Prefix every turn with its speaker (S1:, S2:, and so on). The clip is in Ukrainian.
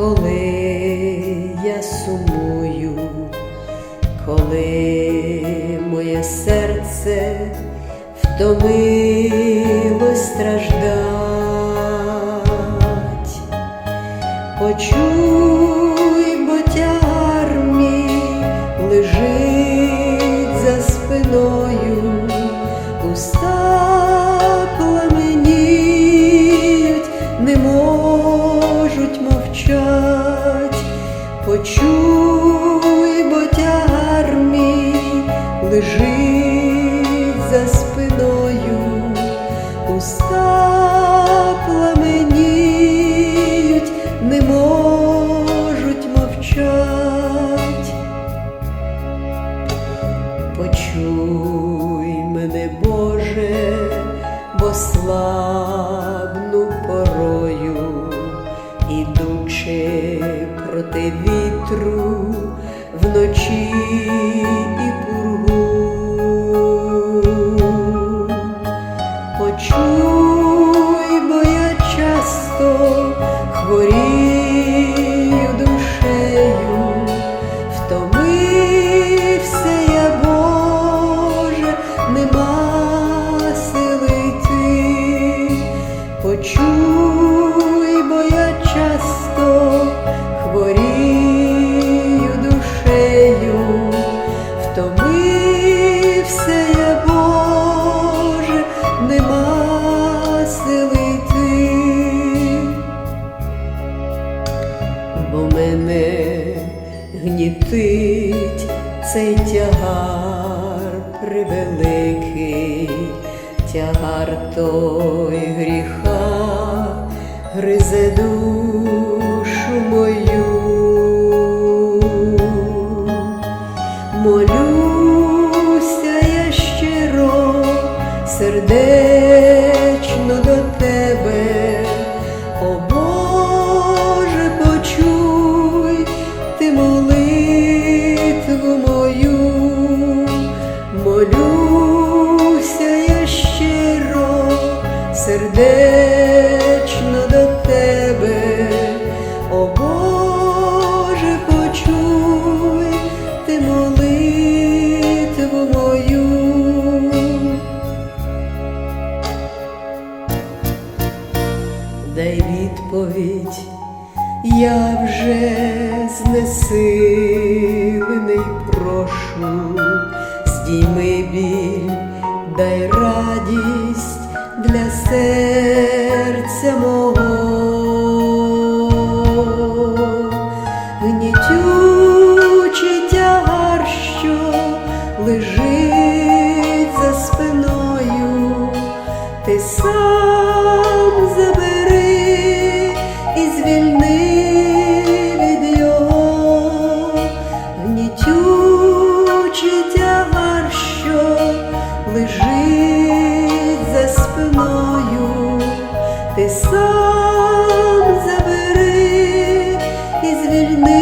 S1: коли я сумую, коли моє серце втомило страждать, почуй, мовчать, почуй, бо тягар мій лежить за спиною, уста пламеніють, не можуть мовчать. Почуй мене, Боже, бо слабну проти вітру вночі і пургу. Почуй, бо я часто хворію цей тягар превеликий, тягар той гріха гризе душу сердечно до тебе, о Боже, почуй ти молитву мою. дай відповідь, я вже знесилений прошу, здійми біль, дай радість для серця мого, гнітючий тягар, що лежить за спиною, ти сам. ти сам забери і звільни.